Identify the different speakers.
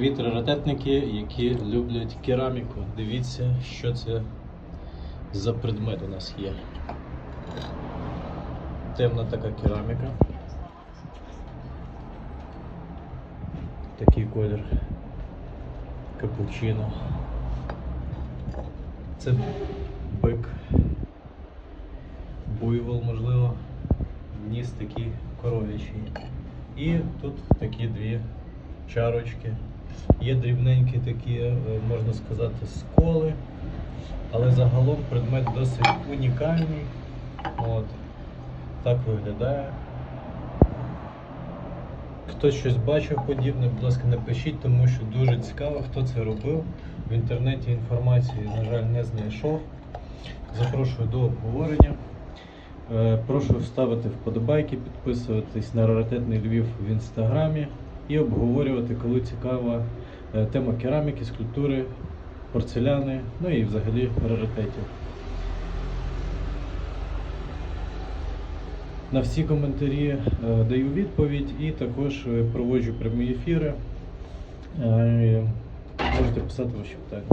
Speaker 1: Привіт, раритетники, які люблять кераміку. Дивіться, що це за предмет у нас є. Темна така кераміка. Такий колір капучино. Це бик. Буйвол, можливо. Ніс такий коров'ячий. І тут такі дві чарочки. Є дрібненькі такі, е, можна сказати, сколи, але загалом предмет досить унікальний. От. Так виглядає. Хтось щось бачив подібне, будь ласка, напишіть, тому що дуже цікаво, хто це робив. В інтернеті інформації, на жаль, не знайшов. Запрошую до обговорення. Е, Прошу ставити вподобайки, підписуватись на раритетний Львів в інстаграмі і обговорювати, коли цікава е, тема кераміки, скульптури, порцеляни, ну і взагалі раритетів. На всі коментарі е, даю відповідь і також е, проводжу прямі ефіри. Можете писати ваші питання.